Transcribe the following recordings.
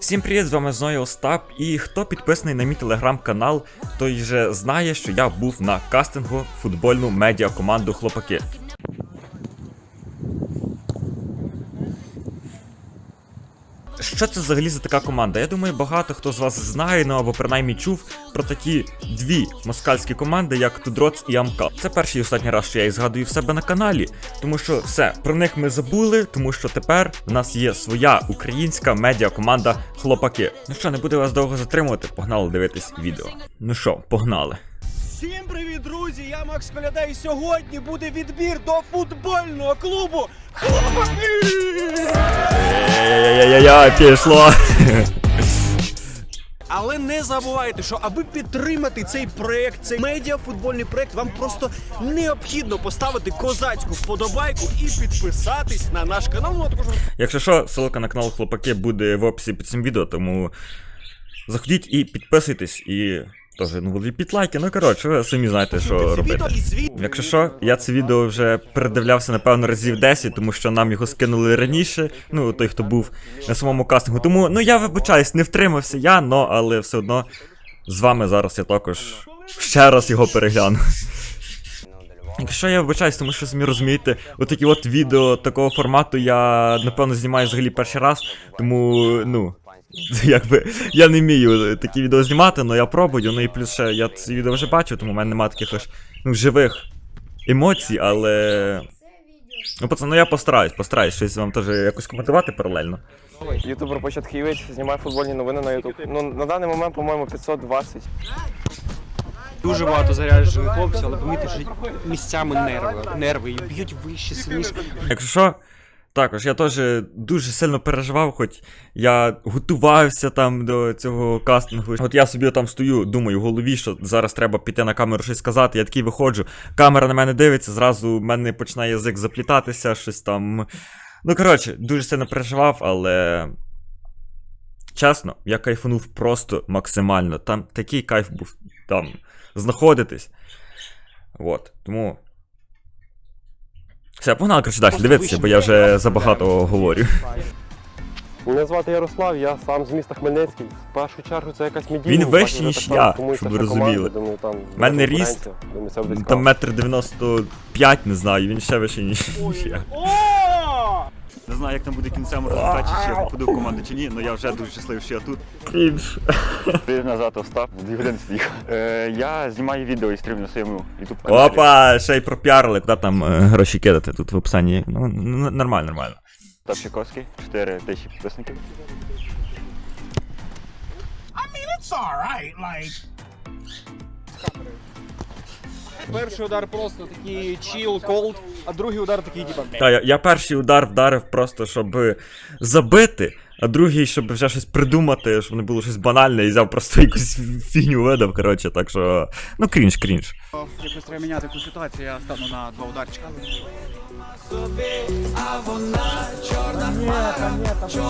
Всім привіт, з вами знову Остап. І хто підписаний на мій телеграм-канал, той вже знає, що я був на кастингу футбольну футбольну медіакоманду Хлопаки. Що це взагалі за така команда? Я думаю, багато хто з вас знає, ну або принаймні чув про такі дві москальські команди, як Тудроц і Амка. Це перший і останній раз, що я їх згадую в себе на каналі, тому що все про них ми забули, тому що тепер в нас є своя українська медіакоманда Хлопаки. Ну що, не буду вас довго затримувати, погнали дивитись відео. Ну що, погнали. Всім привіт, друзі! Я Макс Коляда, і сьогодні буде відбір до футбольного клубу Хлопаки! Яй-яй-яй, пішло. Але не забувайте, що аби підтримати цей проект, цей медіафутбольний проект, вам просто необхідно поставити козацьку вподобайку і підписатись на наш канал. Ну а також Якщо що, ссылка на канал Хлопаки буде в описі під цим відео, тому заходіть і підписуйтесь і теж ну вліпіть лайки. Ну коротше, ви самі знаєте, що робити. Якщо що, я це відео вже передивлявся, напевно, разів 10, тому що нам його скинули раніше. Ну, той, хто був на самому кастингу. Тому, ну я вибачаюсь, не втримався я, но, але все одно з вами зараз я також ще раз його перегляну. Якщо я вибачаюсь, тому що самі розумієте, отакі от відео такого формату я напевно знімаю взагалі перший раз, тому ну. Якби я не вмію такі відео знімати, але я пробую. Ну і плюс ще я ці відео вже бачив, тому в мене немає таких аж ну, живих емоцій, але. Ну, пацани, ну я постараюсь, постараюсь щось вам теж якось коментувати паралельно. Ютубер початківець, знімає футбольні новини на Ютуб. Ну на даний момент, по-моєму, 520. Дуже багато заряджених хлопців, але помітьте, що місцями нерви, нерви і б'ють вище, сильніше. Якщо що, також я теж дуже сильно переживав, хоч я готувався там до цього кастингу. От я собі там стою, думаю в голові, що зараз треба піти на камеру щось сказати. Я такий виходжу, камера на мене дивиться, зразу в мене починає язик заплітатися, щось там. Ну, коротше, дуже сильно переживав, але. Чесно, я кайфанув просто максимально. Там такий кайф був там знаходитись. От, тому. Все, погнали, коротше, далі дивитися, бо я вже забагато говорю. Мене звати Ярослав, я сам з міста Хмельницький. В першу чергу це якась медійна. Він вищий, ніж я, щоб ви розуміли. У мене ріст, Там метр дев'яносто п'ять, не знаю, він ще вищий, ніж ніж я. Не знаю, як там буде кінцем результаті, чи я попаду в команду чи ні, але я вже дуже щасливий, що я тут. Крінж. Привіт назад, Остап, дві години сидів. Е, я знімаю відео і стрімлю на своєму ютуб каналі. Опа, ще й пропіарили, куди там е, гроші кидати тут в описанні. Ну, н- нормально, нормально. Остап Щековський, 4 тисячі підписників. Перший удар просто такий chill, cold, а другий удар такий, типа, Та, я, я перший удар вдарив просто, щоб забити, а другий, щоб вже щось придумати, щоб не було щось банальне, і взяв просто якусь фігню видав, коротше, так що. Ну, крінж, крінж. Якось треба міняти таку ситуацію, я стану на два ударчика.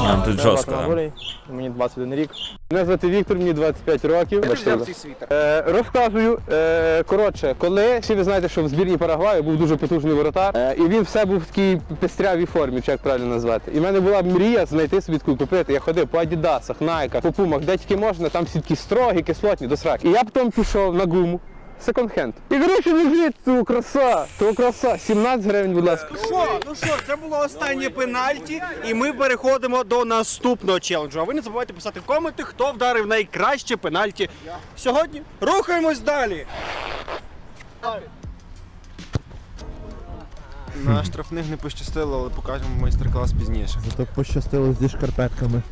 А, тут жорстко. да. Мені 21 рік. Мене звати Віктор, мені 25 років. взяв цей. Е, розказую. Е, коротше, коли всі ви знаєте, що в збірній Парагваю був дуже потужний воротар, е, і він все був в такій пестрявій формі, чи як правильно назвати. І в мене була мрія знайти собі таку купити. Я ходив по Адідасах, Найках, по пумах, де тільки можна, там всі такі строгі, кислотні до сраки. І я потім пішов на гуму. Секонд-хенд. І коротше лежить ту краса, ту краса. 17 гривень, будь ласка. Що? Ну що, це було останнє пенальті, і ми переходимо до наступного челенджу. А ви не забувайте писати в коменти, хто вдарив найкраще пенальті сьогодні. Рухаємось далі. На штрафних не пощастило, але покажемо майстер-клас пізніше. Так пощастило зі шкарпетками.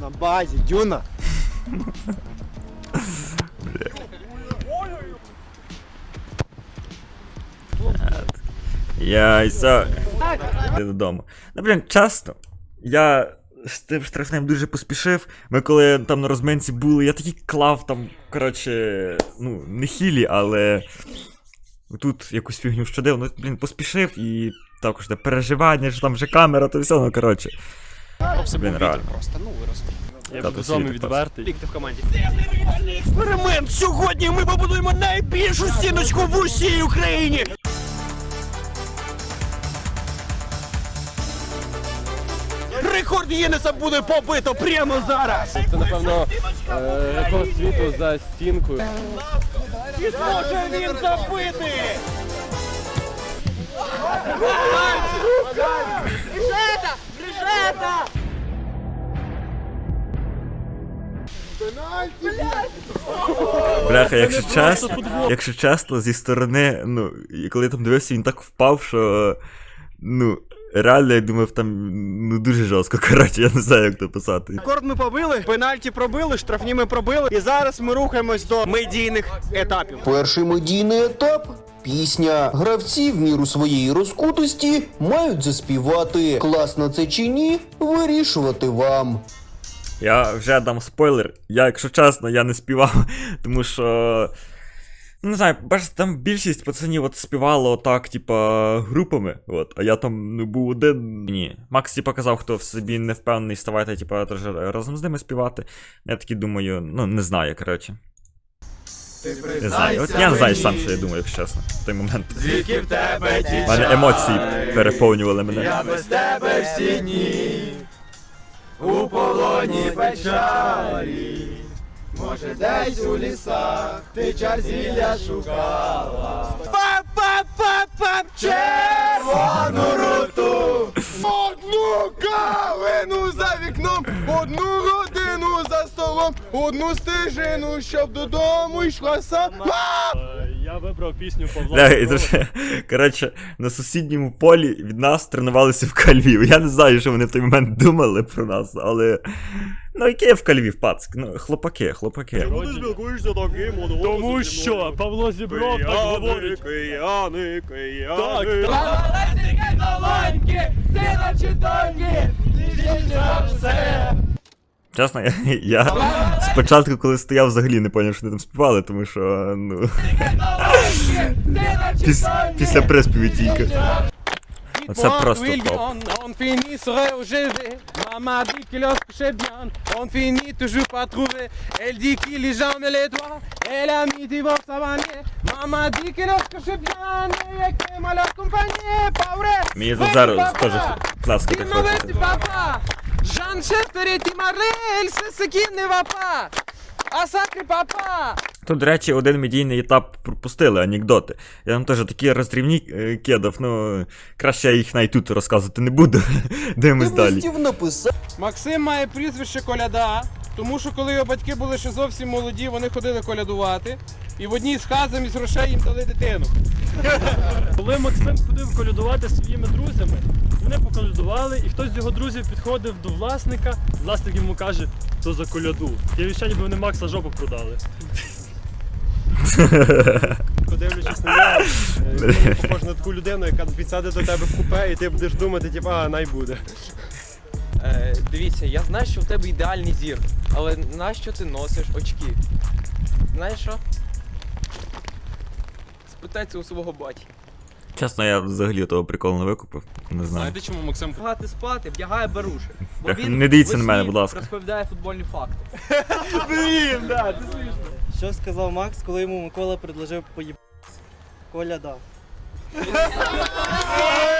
На базі, дюна. Яйця. Ти додому. Ну, блін, часто. Я з тим штрафним дуже поспішив. Ми коли там на розминці були, я такий клав там, коротше, ну, не хілі, але. Тут якусь фігню щодив, ну, блін, поспішив і також те переживання, що там вже камера, то все, ну коротше. Все Блін, був реально. вітер просто, ну ви розумієте. Я буду з вами відвертий. Лікти в команді. Експеримент! Сьогодні ми побудуємо найбільшу стіночку в усій Україні! Рекорд буде побито прямо зараз. Це, напевно, рекорд світу за стінкою. І зможе він забити. Бляха, якщо чесно, якщо чесно, зі сторони, ну, коли я там дивився, він так впав, що. Ну, реально, я думав, там ну дуже жорстко. Коротше, я не знаю, як то писати. Рекорд ми побили, пенальті пробили, штрафні ми пробили. І зараз ми рухаємось до медійних етапів. Перший медійний етап. Пісня. Гравці в міру своєї розкутості мають заспівати. Класно це чи ні, вирішувати вам. Я вже дам спойлер. Я, якщо чесно, я не співав, тому що. Ну, Не знаю, бачите, там більшість пацанів от співало отак, типа, групами, от, а я там ну, був один. Ні. Макс, типа, казав, хто в собі не впевнений, ставайте, типа, разом з ними співати. Я таки думаю, ну, не знаю, коротше. Не знаю. От я не знаю сам, що я думаю, якщо чесно, в той момент. Звідки в тебе ті мене емоції переповнювали мене. Я без тебе всі дні. У полоні печалі. Може, десь у лісах ти чарзілля шукала. Па-па-па-па! Червону руту! Одну калину за вікном, одну годину за столом, одну стежину, щоб додому йшла сама. Я вибрав пісню Павла. Да, і дуже, коротше, на сусідньому полі від нас тренувалися в кальвів. Я не знаю, що вони в той момент думали про нас, але. Ну, яке в кальвів, пацк? Ну, хлопаки, хлопаки. Ти спілкуєшся таким Тому що Павло Зібров так говорить. Кияни, Так, кияни. так. Чесно, я, я спочатку, коли стояв, взагалі не зрозумів, що вони там співали, тому що, ну. Піс, після приспіві тільки. Оце просто топ. Мені тут зараз теж Dis так хочеться. Jean Schaeffer et Marley, вапа, sacré papa. Тут, до речі, один медійний етап пропустили, анекдоти. Я вам теж такі роздрівні е, кидав, ну краще я їх навіть тут розказувати не буду. Дивимось далі. Написав. Максим має прізвище коляда, тому що коли його батьки були ще зовсім молоді, вони ходили колядувати. І в одній з хат замість грошей їм дали дитину. Коли Максим ходив колядувати своїми друзями, вони поколядували, і хтось з його друзів підходив до власника. Власник йому каже, то за коляду. Я відчаю, ніби вони Макса жопу продали. Подивлячись на нього, е, він похож на таку людину, яка підсяде до тебе в купе, і ти будеш думати, типу, а, най буде. Е, дивіться, я знаю, що в тебе ідеальний зір, але нащо ти носиш очки? Знаєш що? Спитай це у свого батька. Чесно, я взагалі того приколу не викупив. Не знаю. чому Максим? Лягати спати, вдягає беруші. Бо Так, він не дивіться на мене, будь ласка. Розповідає футбольні факти. Що сказав Макс, коли йому Микола предложив поїб... Коля дав.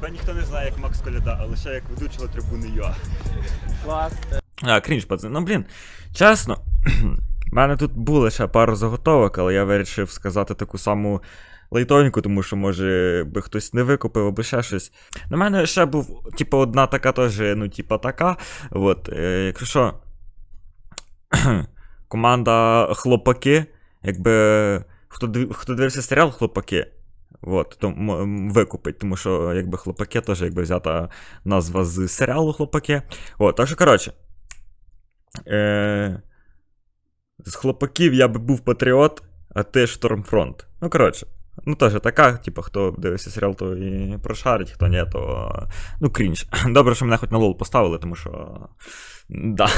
Та ніхто не знає, як Макс Коляда, а лише як ведучого трибуни ЮА. Клас. А, крінж, пацан. Ну, блін, чесно. У мене тут були ще пару заготовок, але я вирішив сказати таку саму лайтовеньку, тому що, може, би хтось не викупив або ще щось. На мене ще був, типу, одна така теж, ну, типа така. От, е, якщо що, команда Хлопаки, якби. Хто дивився серіал Хлопаки, От, то викупить, тому що якби хлопаки теж якби взята назва з серіалу Хлопаки. От, так що, коротше. Е- з хлопаків я би був патріот, а ти Штормфронт. Ну, коротше. Ну, теж така, типу, хто дивився серіал, то і прошарить, хто ні, то. Ну, крінж. Добре, що мене хоч на лол поставили, тому що. Да.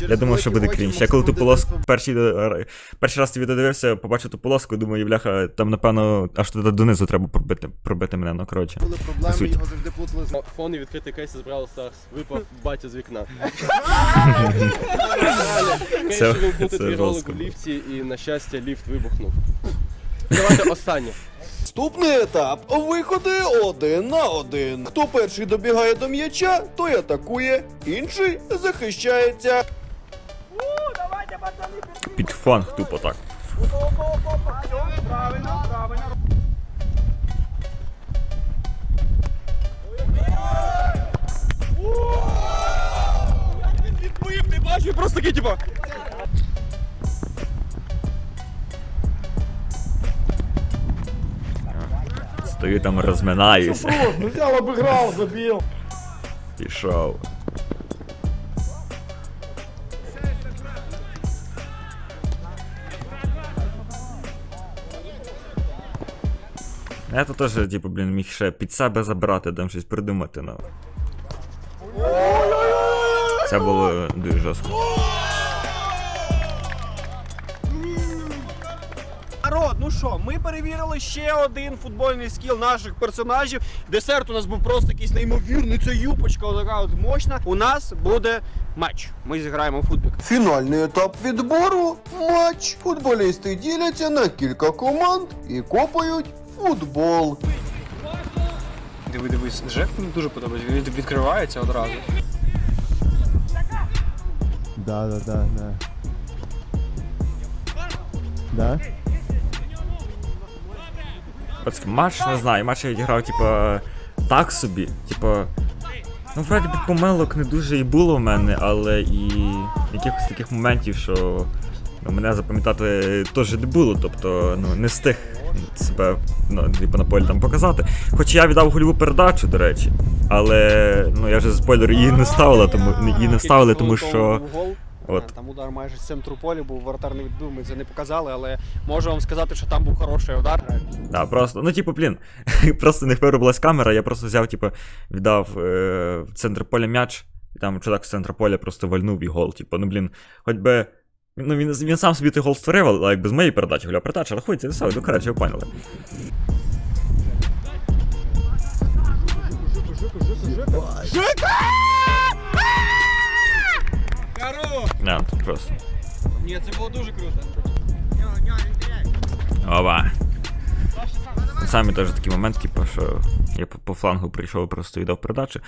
Я думав, що буде крінж. Я коли ту полоску перший, е, перший раз це відео дивився, побачив ту полоску, думаю, бляха, там, напевно, аж туди донизу треба пробити, пробити мене, ну коротше. Були проблеми, його завжди плутали з Фон і відкритий кейс з Brawl Stars. Випав батя з вікна. Це- вимкнути твій ролик в ліфті і, на щастя, ліфт вибухнув. Давайте останнє. Наступний етап виходи один на один. Хто перший добігає до м'яча, той атакує, інший захищається. Під фанг тупо так. Відбив, ти бачив, просто такий, типа. Стою там розминаюся. Ну взял, обыграл, забил. Пішов. Я тут теж, типу, блін, міг ще під себе забрати, там щось придумати, ну. Це було дуже жорстко. Ну що, ми перевірили ще один футбольний скіл наших персонажів. Десерт у нас був просто якийсь неймовірний. Це юпочка, така от мощна. У нас буде матч. Ми зіграємо в футбік. Фінальний етап відбору матч. Футболісти діляться на кілька команд і копають футбол. Диви, дивись, Жек мені дуже подобається. Він відкривається одразу. Да, да, да, да. Да? Матч не знаю, матч я відіграв, типа, так собі. Типа. Ну, вроді би помилок не дуже і було в мене, але і якихось таких моментів, що ну, мене запам'ятати теж не було. Тобто, ну, не встиг себе ну, типу, на полі там показати. Хоч я віддав гольову передачу, до речі. Але ну я вже спойлер її не ставила, тому її не ставили, тому що. От. Там удар майже з центру поля був, воротар не відбив, ми це не показали, але можу вам сказати, що там був хороший удар. Да, просто, ну, типу, блін, просто не виробилась камера, я просто взяв, типу, віддав е, в центр поля м'яч, і там чудак з центра поля просто вальнув і гол. Типу, ну, блін, хоч би. Ну, він, він сам собі той гол створив, але якби з моєї передачі, гля, передача рахується, і все, ну, коротше, ви поняли. Хорош! Да, тут просто. Ні, це було дуже круто. Оба. Самі теж такий момент, типу, що я по, по флангу прийшов, просто віддав передачу.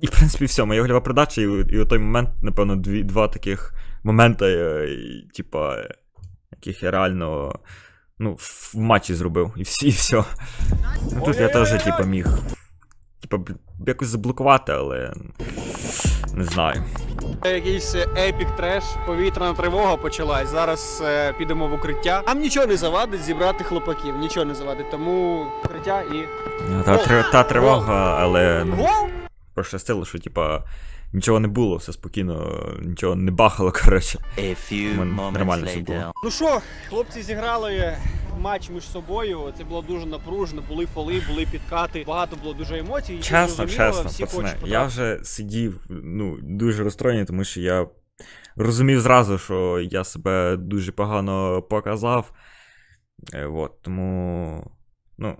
І, в принципі, все, моя гольова передача, і, і у той момент, напевно, дві, два таких моменти, е, і, типа, е, яких я реально ну, в в матчі зробив. І всі, і все. Ну, тут я теж, типа, міг. Типа, якось заблокувати, але. Не знаю. Якийсь епік треш, повітряна тривога почалась. Зараз е, підемо в укриття. Нам нічого не завадить зібрати хлопаків, нічого не завадить. Тому укриття і. Ну, Та, тр- та тривога, але. ну, Гол! пощастило, що типа нічого не було, все спокійно, нічого не бахало, коротше. Ми нормально все було. Ну що, хлопці зіграли матч між собою. Це було дуже напружено, були фоли, були підкати, багато було дуже емоцій. і Чесно, чесно, пацани, я вже сидів ну, дуже розстроєний, тому що я розумів зразу, що я себе дуже погано показав. Е, от, тому. Ну.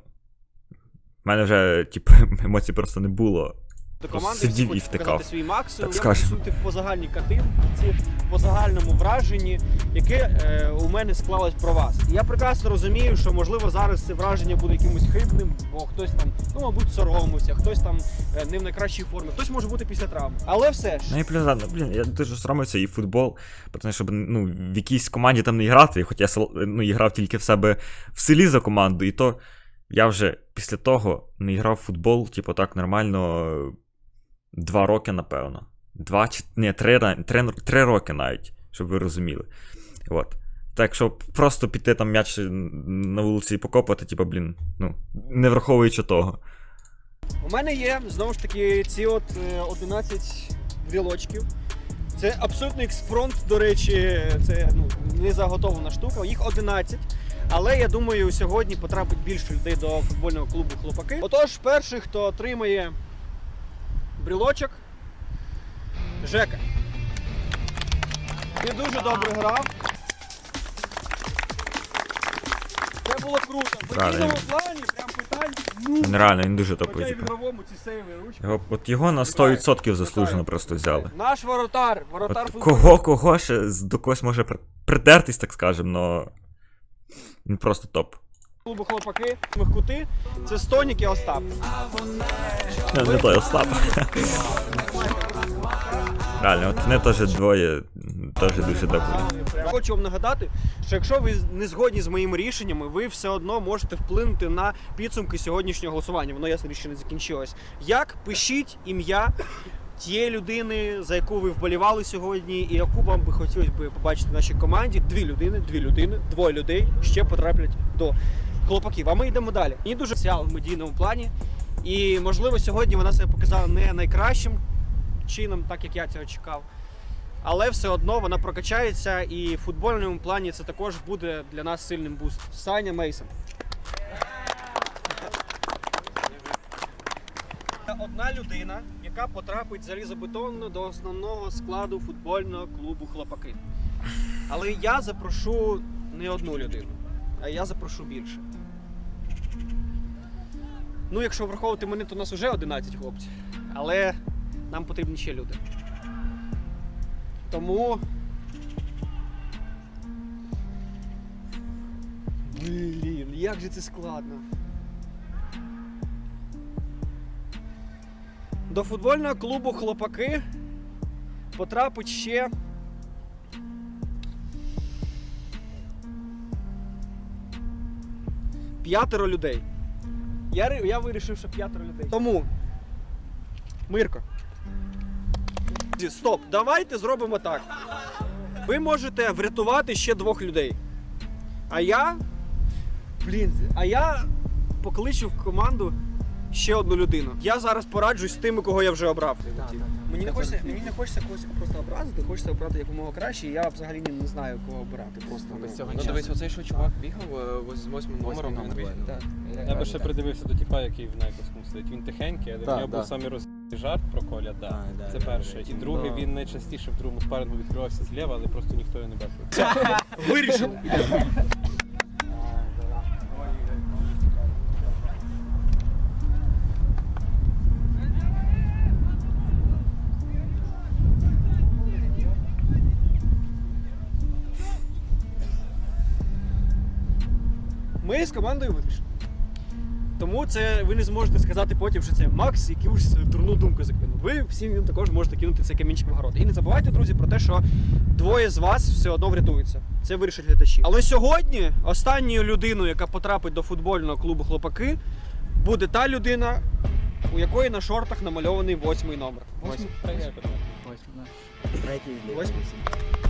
В мене вже, типу, емоцій просто не було. До команди сидів і втикав. свій максимум. Так я скажемо. присутив по загальній картинці, по загальному враженні, яке е, у мене склалось про вас. І я прекрасно розумію, що можливо зараз це враження буде якимось хибним, бо хтось там, ну мабуть, соромився, хтось там е, не в найкращій формі, хтось може бути після травм. Але все ж. Ну і плюс, блін, я дуже соромився і футбол, тому щоб ну, в якійсь команді там не грати, хоч я ну, і грав тільки в себе в селі за команду, і то я вже після того не грав в футбол, типу, так нормально два роки, напевно. Два чи ні, три, три, три роки навіть, щоб ви розуміли. От. Так що просто піти там м'яч на вулиці і покопати, типу, блін, ну, не враховуючи того. У мене є знову ж таки ці от е, 11 брілочків. Це абсолютно експромт, до речі, це ну, не заготовлена штука. Їх 11. Але я думаю, сьогодні потрапить більше людей до футбольного клубу хлопаки. Отож, перший, хто отримає брілочок, Жека. Ти дуже добре грав. Це було круто. В Правильно. плані прям питань. Ну, Він реально, він дуже топовий. Хоча й в Типу. ігровому ці сейви ручки. Його, от його на 100% заслужено просто взяли. Наш воротар, воротар От футболу. кого, кого ще з- до когось може при- притертись, так скажем, но він просто топ. Клубу хлопаки, кути. Це Стонік і Остап. Не, не той Остап. Реально, от вони теж двоє теж дуже добрі. Хочу вам нагадати, що якщо ви не згодні з моїми рішеннями, ви все одно можете вплинути на підсумки сьогоднішнього голосування. Воно ясно ще не закінчилось. Як пишіть ім'я тієї людини, за яку ви вболівали сьогодні, і яку вам би хотілося би побачити в нашій команді. Дві людини, дві людини, двоє людей ще потраплять до хлопаків. А ми йдемо далі. Мені дуже сяла в медійному плані. І можливо сьогодні вона себе показала не найкращим чином, так як я цього чекав. Але все одно вона прокачається, і в футбольному плані це також буде для нас сильним бустом. Саня Мейсон. Одна людина, яка потрапить залізобетонно до основного складу футбольного клубу Хлопаки. Але я запрошу не одну людину, а я запрошу більше. Ну, якщо враховувати мене, то у нас вже 11 хлопців. Але нам потрібні ще люди. Тому. Блін, як же це складно. До футбольного клубу Хлопаки потрапить ще. П'ятеро людей. Я, ри- я вирішив, що п'ятеро людей. Тому. Мирко. Стоп, давайте зробимо так. Ви можете врятувати ще двох людей. А я. Блін, а я покличу в команду ще одну людину. Я зараз пораджусь з тими, кого я вже обрав. Мені не хочеться, мені не хочеться когось просто образити, хочеться обрати якомога краще, і я взагалі не знаю, кого обирати. Просто ну, Ну дивись, оцей що чувак бігав е, з восьмим номером. він виграв. Так. Я би ще придивився до типа, який в найкоскому сидить. Він тихенький, але в Так, нього був самий роз жарт про коля, да. Це перше. І другий, він найчастіше в другому спарингу відкривався зліва, але просто ніхто його не бачив. Вирішили. з командою вирішили. Тому це ви не зможете сказати потім, що це Макс якусь дурну думку закинув. Ви всім також можете кинути цей камінчик в город. І не забувайте, друзі, про те, що двоє з вас все одно врятуються. Це вирішать глядачі. Але сьогодні останньою людиною, яка потрапить до футбольного клубу Хлопаки, буде та людина, у якої на шортах намальований восьмий номер. Восьмий? Восьмий? Так.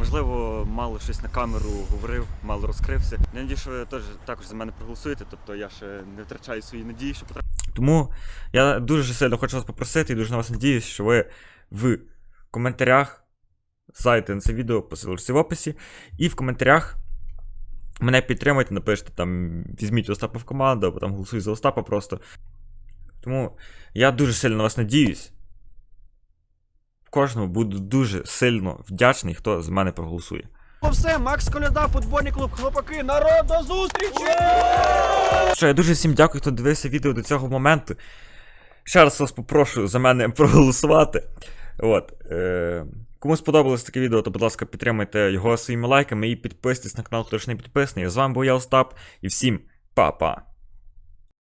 Можливо, мало щось на камеру говорив, мало розкрився. Я надію, що ви теж також за мене проголосуєте, тобто я ще не втрачаю свої надії, що потрапити. Тому я дуже сильно хочу вас попросити і дуже на вас надіюсь, що ви в коментарях зайдете на це відео, посилочці в описі, і в коментарях мене підтримайте, напишете там, візьміть Остапа в команду, або там голосуй за Остапа просто. Тому я дуже сильно на вас надіюсь. Кожному буду дуже сильно вдячний, хто за мене проголосує. Ну все, Макс Коляда, футбольний клуб Хлопаки. Народ, до зустрічі! Що, я дуже всім дякую, хто дивився відео до цього моменту. Ще раз вас попрошу за мене проголосувати. От. Е- кому сподобалось таке відео, то, будь ласка, підтримайте його своїми лайками і підписуйтесь на канал, хто ж не підписаний. З вами був я Остап, і всім па-па.